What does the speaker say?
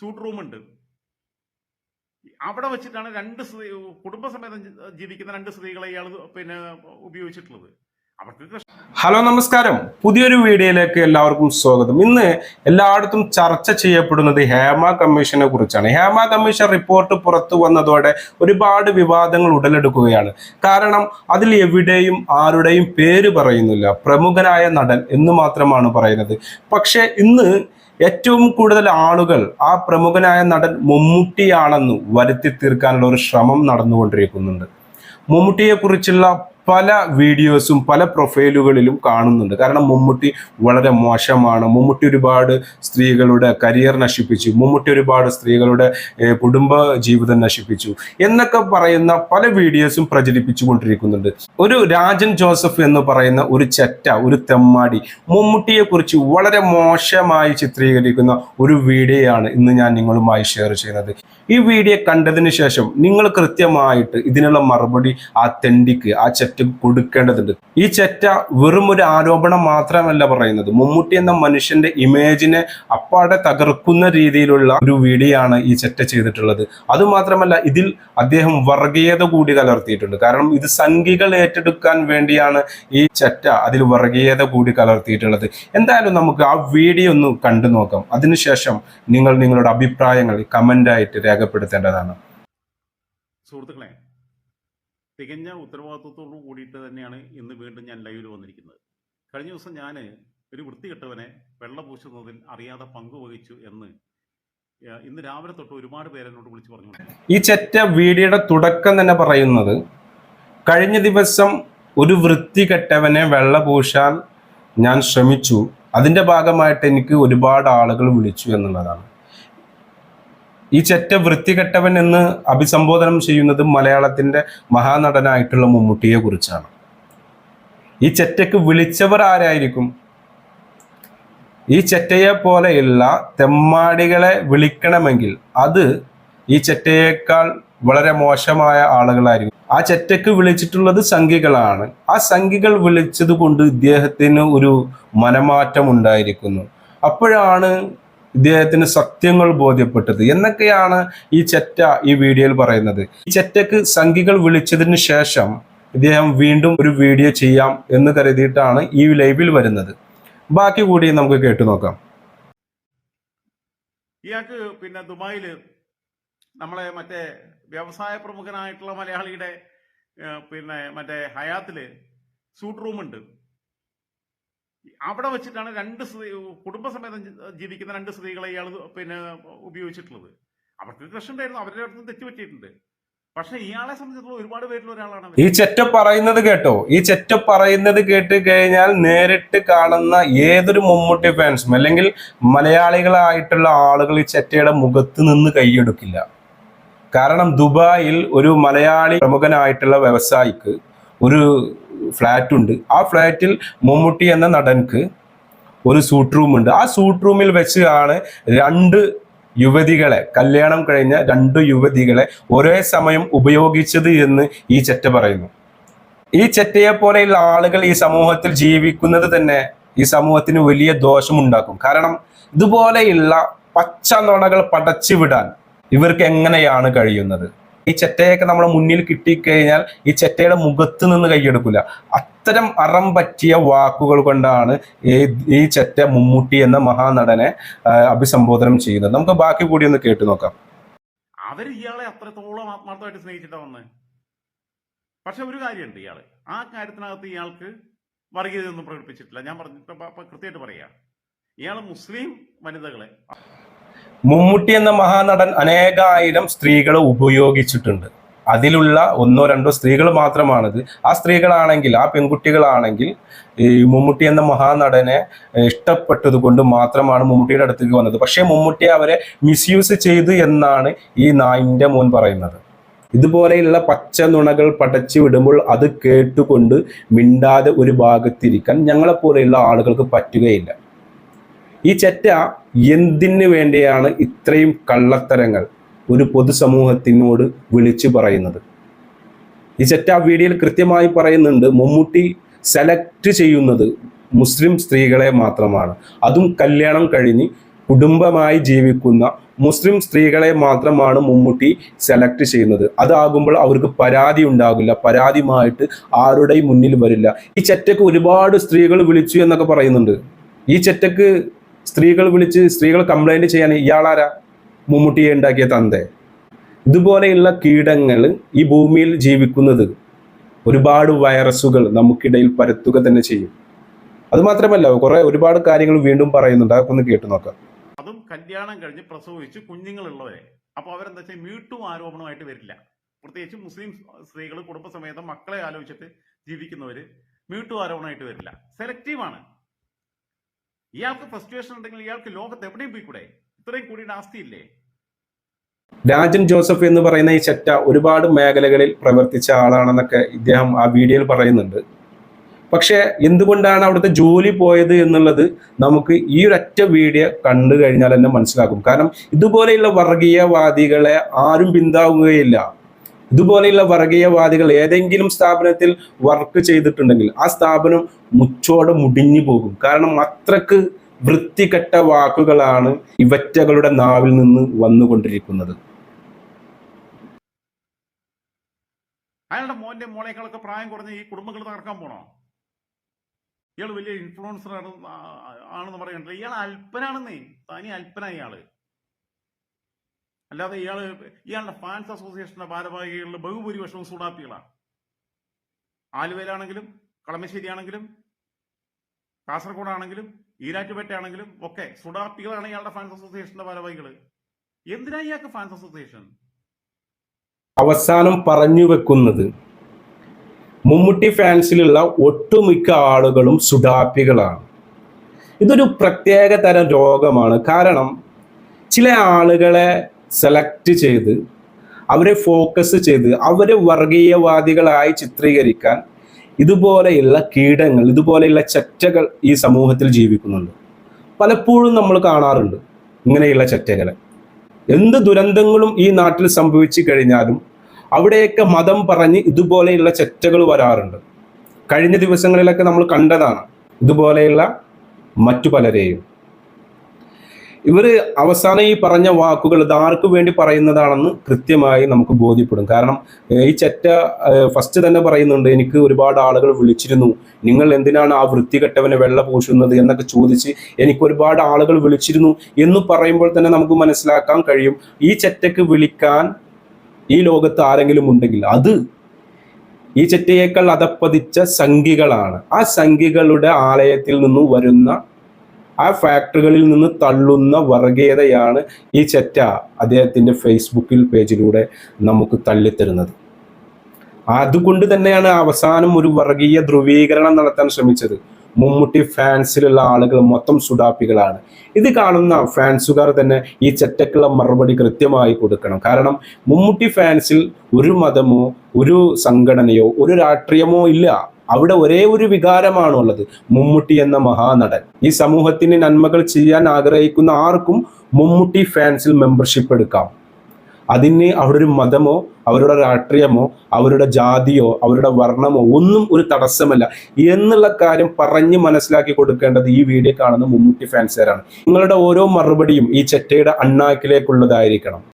Suit റൂമുണ്ട് അവിടെ വെച്ചിട്ടാണ് രണ്ട് സ്ത്രീ കുടുംബസമേതം ജീവിക്കുന്ന രണ്ട് സ്ത്രീകളെ ഇയാൾ പിന്നെ ഉപയോഗിച്ചിട്ടുള്ളത്. അവർക്ക് ഹലോ നമസ്കാരം. പുതിയൊരു വീഡിയോയിലേക്ക് എല്ലാവർക്കും സ്വാഗതം. ഇന്ന് എല്ലായിടത്തും ചർച്ച ചെയ്യപ്പെടുന്നത് ഹേമ കമ്മീഷനെ കുറിച്ചാണ്. ഹേമ കമ്മീഷൻ റിപ്പോർട്ട് പുറത്തു വന്നതോടെ ഒരുപാട് വിവാദങ്ങൾ ഉടലെടുക്കുകയാണ്. കാരണം അതിൽ എവിടെയും ആരുടെയും പേര് പറയുന്നില്ല. പ്രമുഖനായ നടൻ എന്ന് മാത്രമാണ് പറയുന്നത്. പക്ഷേ ഇന്ന് ഏറ്റവും കൂടുതൽ ആളുകൾ ആ പ്രമുഖനായ നടൻ മമ്മൂട്ടിയാണെന്ന് വരുത്തി തീർക്കാനുള്ള ഒരു ശ്രമം നടന്നുകൊണ്ടിരിക്കുന്നുണ്ട്. മമ്മൂട്ടിയെ കുറിച്ചുള്ള പല വീഡിയോസും പല പ്രൊഫൈലുകളിലും കാണുന്നുണ്ട്. കാരണം മമ്മൂട്ടി വളരെ മോശമാണ്. മമ്മൂട്ടി ഒരുപാട് സ്ത്രീകളുടെ കരിയർ നശിപ്പിച്ചു. മമ്മൂട്ടി ഒരുപാട് സ്ത്രീകളുടെ കുടുംബ ജീവിതം നശിപ്പിച്ചു. എന്നൊക്കെ പറയുന്ന പല വീഡിയോസും പ്രചരിപ്പിച്ചുകൊണ്ടിരിക്കുന്നുണ്ട്. ഒരു രാജൻ ജോസഫ് എന്ന് പറയുന്ന ഒരു ചെറ്റ ഒരു തെമ്മാടി മമ്മൂട്ടിയെ കുറിച്ച് വളരെ മോശമായി ചിത്രീകരിക്കുന്ന ഒരു വീഡിയോയാണ് ഇന്ന് ഞാൻ നിങ്ങളുമായി ഷെയർ ചെയ്യുന്നത്. ഈ വീഡിയോ കണ്ടതിന് ശേഷം നിങ്ങൾ കൃത്യമായിട്ട് ഇതിനുള്ള മറുപടി ആ തെണ്ടിക്ക് ആ ചെറ്റ കൊടുക്കേണ്ടതുണ്ട്. ഈ ചെറ്റ വെറും ഒരു ആരോപണം മാത്രമല്ല പറയുന്നത്. മമ്മൂട്ടി എന്ന മനുഷ്യന്റെ ഇമേജിനെ അപ്പാടെ തകർക്കുന്ന രീതിയിലുള്ള ഒരു വീഡിയോ ആണ് ഈ ചെറ്റ ചെയ്തിട്ടുള്ളത്. അതുമാത്രമല്ല ഇതിൽ അദ്ദേഹം വർഗീയത കൂടി കലർത്തിയിട്ടുണ്ട്. കാരണം ഇത് സംഘികൾ ഏറ്റെടുക്കാൻ വേണ്ടിയാണ് ഈ ചെറ്റ അതിൽ വർഗീയത കൂടി കലർത്തിയിട്ടുള്ളത്. എന്തായാലും നമുക്ക് ആ വീഡിയോ ഒന്ന് കണ്ടു നോക്കാം അതിനുശേഷം നിങ്ങൾ നിങ്ങളുടെ അഭിപ്രായങ്ങൾ കമന്റായിട്ട് രേഖപ്പെടുത്തേണ്ടതാണ്. സുഹൃത്തുക്കളെ തികഞ്ഞ ഉത്തരവാദിത്വത്തോടു കൂടിയിട്ട് തന്നെയാണ് ഇന്ന് വീണ്ടും ഞാൻ ലൈവിൽ വന്നിരിക്കുന്നത്. കഴിഞ്ഞ ദിവസം ഞാൻ ഒരു വൃത്തികെട്ടവനെ വെള്ള പൂശുന്നതിൽ അറിയാതെ പങ്കുവഹിച്ചു എന്ന് ഇന്ന് രാവിലെ തൊട്ട് ഒരുപാട് പേര് എന്നോട് വിളിച്ചു പറഞ്ഞു ഈ ചെറ്റ വീഡിയോയുടെ തുടക്കം തന്നെ പറയുന്നത് കഴിഞ്ഞ ദിവസം ഒരു വൃത്തികെട്ടവനെ വെള്ള പൂശാൻ ഞാൻ ശ്രമിച്ചു. അതിന്റെ ഭാഗമായിട്ട് എനിക്ക് ഒരുപാട് ആളുകൾ വിളിച്ചു എന്നുള്ളതാണ്. ഈ ചെറ്റ വൃത്തികെട്ടവൻ എന്ന് അഭിസംബോധനം ചെയ്യുന്നത് മലയാളത്തിന്റെ മഹാനടനായിട്ടുള്ള മമ്മൂട്ടിയെ കുറിച്ചാണ്. ഈ ചെറ്റയ്ക്ക് വിളിച്ചവർ ആരായിരിക്കും? ഈ ചെറ്റയെ പോലെയുള്ള തെമ്മാടികളെ വിളിക്കണമെങ്കിൽ അത് ഈ ചെറ്റയേക്കാൾ വളരെ മോശമായ ആളുകളായിരിക്കും. ആ ചെറ്റക്ക് വിളിച്ചിട്ടുള്ളത് സംഖികളാണ് ആ സംഖികൾ വിളിച്ചത് കൊണ്ട് ഇദ്ദേഹത്തിന് ഒരു മനമാറ്റം ഉണ്ടായിരിക്കുന്നു അപ്പോഴാണ് ഇദ്ദേഹത്തിന് സത്യങ്ങൾ ബോധ്യപ്പെട്ടത്. എന്നൊക്കെയാണ് ഈ ചെറ്റ ഈ വീഡിയോയിൽ പറയുന്നത്. ഈ ചെറ്റക്ക് സംഘികൾ വിളിച്ചതിന് ശേഷം ഇദ്ദേഹം വീണ്ടും ഒരു വീഡിയോ ചെയ്യാം എന്ന് കരുതിയിട്ടാണ് ഈ ലൈവിൽ വരുന്നത്. ബാക്കി കൂടി നമുക്ക് കേട്ടു നോക്കാം. ഇയാൾക്ക് പിന്നെ ദുബായിൽ നമ്മളെ മറ്റേ വ്യവസായ പ്രമുഖനായിട്ടുള്ള മലയാളിയുടെ പിന്നെ മറ്റേ ഹയാത്തിൽ സൂട്ട് റൂമുണ്ട്. അവിടെ വെച്ചിട്ടാണ് രണ്ട് സ്ത്രീ കുടുംബസമേതം ജീവിക്കുന്ന രണ്ട് സ്ത്രീകളെ ഇയാൾ പിന്നെ ഉപയോഗിച്ചിട്ടുള്ളത്. അവർക്ക് കൃഷ്ണ ഉണ്ടായിരുന്നു അവരുടെ അടുത്ത് തെറ്റുപറ്റിയിട്ടുണ്ട്. പക്ഷെ ഇയാളെ സംബന്ധിച്ചിടത്തോളം ഒരുപാട് പേരിൽ ഒരാളാണ് ഈ ചെറ്റ പറയുന്നത് കേട്ടോ ഈ ചെറ്റ പറയുന്നത് കേട്ട് കഴിഞ്ഞാൽ നേരിട്ട് കാണുന്ന ഏതൊരു മമ്മൂട്ടി ഫാൻസും അല്ലെങ്കിൽ മലയാളികളായിട്ടുള്ള ആളുകൾ ഈ ചെറ്റയുടെ മുഖത്ത് നിന്ന് കൈയെടുക്കില്ല. കാരണം ദുബായിൽ ഒരു മലയാളി പ്രമുഖനായിട്ടുള്ള വ്യവസായിക്ക് ഒരു ഫ്ലാറ്റ് ഉണ്ട്. ആ ഫ്ലാറ്റിൽ മമ്മൂട്ടി എന്ന നടൻക്ക് ഒരു സൂട്ട് റൂമുണ്ട് ആ സൂട്ട് റൂമിൽ വെച്ചാണ് രണ്ട് യുവതികളെ കല്യാണം കഴിഞ്ഞ രണ്ട് യുവതികളെ ഒരേ സമയം ഉപയോഗിച്ചത് എന്ന് ഈ ചെറ്റ പറയുന്നു. ഈ ചെറ്റയെ പോലെയുള്ള ആളുകൾ ഈ സമൂഹത്തിൽ ജീവിക്കുന്നത് തന്നെ ഈ സമൂഹത്തിന് വലിയ ദോഷമുണ്ടാക്കും. കാരണം ഇതുപോലെയുള്ള പച്ച നുണകൾ പടച്ചുവിടാൻ ഇവർക്ക് എങ്ങനെയാണ് കഴിയുന്നത്? ഈ ചെറ്റയൊക്കെ നമ്മുടെ മുന്നിൽ കിട്ടിക്കഴിഞ്ഞാൽ ഈ ചെറ്റയുടെ മുഖത്ത് നിന്ന് കൈയെടുക്കില്ല അത്തരം അറം പറ്റിയ വാക്കുകൾ കൊണ്ടാണ് ഈ ഈ ചെറ്റ മമ്മൂട്ടി എന്ന മഹാനടനെ അഭിസംബോധനം ചെയ്യുന്നത്. നമുക്ക് ബാക്കി കൂടി ഒന്ന് കേട്ടു നോക്കാം. അവർ ഇയാളെ അത്രത്തോളം ആത്മാർത്ഥമായിട്ട് സ്നേഹിച്ചിട്ടാണ് വന്നത് പക്ഷെ ഒരു കാര്യമുണ്ട് ഇയാൾ ആ കാര്യത്തിനകത്ത് ഇയാൾക്ക് വർഗീയതയൊന്നും പ്രകടിപ്പിച്ചിട്ടില്ല. ഞാൻ പറഞ്ഞിട്ട് കൃത്യമായിട്ട് പറയാ. ഇയാൾ മുസ്ലിം വനിതകളെ മമ്മൂട്ടി എന്ന മഹാനടൻ അനേകായിരം സ്ത്രീകളെ ഉപയോഗിച്ചിട്ടുണ്ട്. അതിലുള്ള ഒന്നോ രണ്ടോ സ്ത്രീകൾ മാത്രമാണത്. ആ സ്ത്രീകളാണെങ്കിൽ ആ പെൺകുട്ടികളാണെങ്കിൽ ഈ മമ്മൂട്ടി എന്ന മഹാനടനെ ഇഷ്ടപ്പെട്ടത് കൊണ്ട് മാത്രമാണ് മമ്മൂട്ടിയുടെ അടുത്തേക്ക് വന്നത്. പക്ഷേ മമ്മൂട്ടി അവരെ മിസ്യൂസ് ചെയ്തു എന്നാണ് ഈ നായിന്റെ മോൻ പറയുന്നത്. ഇതുപോലെയുള്ള പച്ച നുണകൾ പടച്ചു വിടുമ്പോൾ അത് കേട്ടുകൊണ്ട് മിണ്ടാതെ ഒരു ഭാഗത്തിരിക്കാൻ ഞങ്ങളെപ്പോലെയുള്ള ആളുകൾക്ക് പറ്റുകയില്ല. ഈ ചെറ്റ എന്തിനു വേണ്ടിയാണ് ഇത്രയും കള്ളത്തരങ്ങൾ ഒരു പൊതുസമൂഹത്തിനോട് വിളിച്ചു പറയുന്നത്? ഈ ചെറ്റ വീഡിയോയിൽ കൃത്യമായി പറയുന്നുണ്ട് മമ്മൂട്ടി സെലക്ട് ചെയ്യുന്നത് മുസ്ലിം സ്ത്രീകളെ മാത്രമാണ്. അതും കല്യാണം കഴിഞ്ഞ് കുടുംബമായി ജീവിക്കുന്ന മുസ്ലിം സ്ത്രീകളെ മാത്രമാണ് മമ്മൂട്ടി സെലക്ട് ചെയ്യുന്നത്. അതാകുമ്പോൾ അവർക്ക് പരാതി ഉണ്ടാകില്ല പരാതിയുമായിട്ട് ആരുടെയും മുന്നിൽ വരില്ല. ഈ ചെറ്റക്ക് ഒരുപാട് സ്ത്രീകൾ വിളിച്ചു എന്നൊക്കെ പറയുന്നുണ്ട്. ഈ ചെറ്റക്ക് സ്ത്രീകൾ വിളിച്ച് സ്ത്രീകൾ കംപ്ലൈന്റ് ചെയ്യാൻ ഇയാളാരാ? മമ്മൂട്ടിയെ ഉണ്ടാക്കിയ തന്തേ. ഇതുപോലെയുള്ള കീടങ്ങൾ ഈ ഭൂമിയിൽ ജീവിക്കുന്നത് ഒരുപാട് വൈറസുകൾ നമുക്കിടയിൽ പരത്തുക തന്നെ ചെയ്യും. അത് മാത്രമല്ല കുറെ ഒരുപാട് കാര്യങ്ങൾ വീണ്ടും പറയുന്നുണ്ട്. അതൊക്കെ ഒന്ന് കേട്ടു നോക്കാം. അതും കല്യാണം കഴിഞ്ഞ് പ്രസവിച്ച് കുഞ്ഞുങ്ങളുള്ളവരെ. അപ്പോൾ അവരെന്താ വെച്ചാൽ മീട്ടും ആരോപണമായിട്ട് വരില്ല. പ്രത്യേകിച്ച് മുസ്ലിം സ്ത്രീകൾ കുടുംബസമേതം മക്കളെ ആലോചിച്ചിട്ട് ജീവിക്കുന്നവര് മീട്ടു ആരോപണമായിട്ട് വരില്ല. സെലക്റ്റീവാണ് ഇയാൾക്ക് ഫ്രസ്ട്രേഷൻ ഉണ്ടെങ്കിൽ ഇയാൾക്ക് ലോകത്ത് എവിടെയും പോയി കൂടെ? ഇത്രയും കൂടി ആസ്തിയില്ലേ? രാജൻ ജോസഫ് എന്ന് പറയുന്ന ഈ ചെറ്റ ഒരുപാട് മേഖലകളിൽ പ്രവർത്തിച്ച ആളാണെന്നൊക്കെ ഇദ്ദേഹം ആ വീഡിയോയിൽ പറയുന്നുണ്ട്. പക്ഷേ എന്തുകൊണ്ടാണ് അവിടുത്തെ ജോലി പോയത് എന്നുള്ളത് നമുക്ക് ഈ ഒരൊറ്റ വീഡിയോ കണ്ടു കഴിഞ്ഞാൽ തന്നെ മനസ്സിലാക്കും കാരണം ഇതുപോലെയുള്ള വർഗീയവാദികളെ ആരും പിന്താവുകയില്ല ഇതുപോലെയുള്ള വർഗീയവാദികൾ ഏതെങ്കിലും സ്ഥാപനത്തിൽ വർക്ക് ചെയ്തിട്ടുണ്ടെങ്കിൽ ആ സ്ഥാപനം മുച്ചോടെ മുടിഞ്ഞു പോകും. കാരണം അത്രയ്ക്ക് വൃത്തികെട്ട വാക്കുകളാണ് ഇവറ്റകളുടെ നാവിൽ നിന്ന് വന്നുകൊണ്ടിരിക്കുന്നത്. അയാളുടെ മോന്റെ മോളേക്കാളൊക്കെ പ്രായം കുറഞ്ഞ ഈ കുടുംബങ്ങൾ തകർക്കാൻ പോണോ? ഇയാൾ വലിയ ഇൻഫ്ലുവൻസർ ആണ് ആണെന്ന് പറയുന്നുണ്ട് ഇയാൾ അല്പനാണെന്നേ തനി അല്പനായി ഇയാൾ അല്ലാതെ ഇയാൾ ഇയാളുടെ ഫാൻസ് അസോസിയേഷന്റെ ഭാരവാഹികളിൽ ബഹുഭൂരിപക്ഷവും സുഡാപ്പികളാണ് ആലുവയിലാണെങ്കിലും കളമശ്ശേരിയാണെങ്കിലും കാസർഗോഡാണെങ്കിലും ഈരാറ്റുപേട്ടയാണെങ്കിലും ഒക്കെ സുഡാപ്പികളാണ് ഇയാളുടെ ഫാൻസ് അസോസിയേഷന്റെ ഭാരവാഹികൾ എന്തിനാ ഇയാൾക്ക് ഫാൻസ് അസോസിയേഷൻ അവസാനം പറഞ്ഞു വെക്കുന്നത് മമ്മൂട്ടി ഫാൻസിലുള്ള ഒട്ടുമിക്ക ആളുകളും സുഡാപ്പികളാണ്. ഇതൊരു പ്രത്യേക തരം രോഗമാണ്. കാരണം ചില ആളുകളെ സെലക്ട് ചെയ്ത് അവരെ ഫോക്കസ് ചെയ്ത് അവരെ വർഗീയവാദികളായി ചിത്രീകരിക്കാൻ ഇതുപോലെയുള്ള കീടങ്ങൾ ഇതുപോലെയുള്ള ചറ്റകൾ ഈ സമൂഹത്തിൽ ജീവിക്കുന്നുണ്ട്. പലപ്പോഴും നമ്മൾ കാണാറുണ്ട് ഇങ്ങനെയുള്ള ചറ്റകളെ. എന്ത് ദുരന്തങ്ങളും ഈ നാട്ടിൽ സംഭവിച്ചു കഴിഞ്ഞാലും അവിടെയൊക്കെ മതം പറഞ്ഞ് ഇതുപോലെയുള്ള ചറ്റകൾ വരാറുണ്ട്. കഴിഞ്ഞ ദിവസങ്ങളിലൊക്കെ നമ്മൾ കണ്ടതാണ് ഇതുപോലെയുള്ള മറ്റു പലരെയും. ഇവർ അവസാനം ഈ പറഞ്ഞ വാക്കുകൾ ഇത് ആർക്കു വേണ്ടി പറയുന്നതാണെന്ന് കൃത്യമായി നമുക്ക് ബോധ്യപ്പെടും. കാരണം ഈ ചെറ്റ ഫസ്റ്റ് തന്നെ പറയുന്നുണ്ട് എനിക്ക് ഒരുപാട് ആളുകൾ വിളിച്ചിരുന്നു. നിങ്ങൾ എന്തിനാണ് ആ വൃത്തികെട്ടവനെ വെള്ള പൂശുന്നത് എന്നൊക്കെ ചോദിച്ച് എനിക്ക് ഒരുപാട് ആളുകൾ വിളിച്ചിരുന്നു എന്ന് പറയുമ്പോൾ തന്നെ നമുക്ക് മനസ്സിലാക്കാൻ കഴിയും. ഈ ചെറ്റക്ക് വിളിക്കാൻ ഈ ലോകത്ത് ആരെങ്കിലും ഉണ്ടെങ്കിൽ അത് ഈ ചെറ്റയേക്കാൾ അതപ്പതിച്ച സംഖികളാണ് ആ സംഖികളുടെ ആലയത്തിൽ നിന്നും വരുന്ന ആ ഫാക്ടറികളിൽ നിന്ന് തള്ളുന്ന വർഗീയതയാണ് ഈ ചെറ്റ അദ്ദേഹത്തിന്റെ ഫേസ്ബുക്കിൽ പേജിലൂടെ നമുക്ക് തള്ളിത്തരുന്നത്. അതുകൊണ്ട് തന്നെയാണ് അവസാനം ഒരു വർഗീയ ധ്രുവീകരണം നടത്താൻ ശ്രമിച്ചത്. മമ്മൂട്ടി ഫാൻസിലുള്ള ആളുകൾ മൊത്തം സുഡാപ്പികളാണ്. ഇത് കാണുന്ന ഫാൻസുകാർ തന്നെ ഈ ചെറ്റക്കുള്ള മറുപടി കൃത്യമായി കൊടുക്കണം. കാരണം മമ്മൂട്ടി ഫാൻസിൽ ഒരു മതമോ ഒരു സംഘടനയോ ഒരു രാഷ്ട്രീയമോ ഇല്ല. അവിടെ ഒരേ ഒരു വികാരമാണുള്ളത്. മമ്മൂട്ടി എന്ന മഹാനടൻ. ഈ സമൂഹത്തിന് നന്മകൾ ചെയ്യാൻ ആഗ്രഹിക്കുന്ന ആർക്കും മമ്മൂട്ടി ഫാൻസിൽ മെമ്പർഷിപ്പ് എടുക്കാം. അതിന് അവിടെ ഒരു മതമോ അവരുടെ രാഷ്ട്രീയമോ അവരുടെ ജാതിയോ അവരുടെ വർണമോ ഒന്നും ഒരു തടസ്സമല്ല. എന്നുള്ള കാര്യം പറഞ്ഞ് മനസ്സിലാക്കി കൊടുക്കേണ്ടത് ഈ വീഡിയോ കാണുന്ന മമ്മൂട്ടി ഫാൻസുകാരാണ്. നിങ്ങളുടെ ഓരോ മറുപടിയും ഈ ചെറ്റയുടെ അണ്ണാക്കിലേക്കുള്ളതായിരിക്കണം.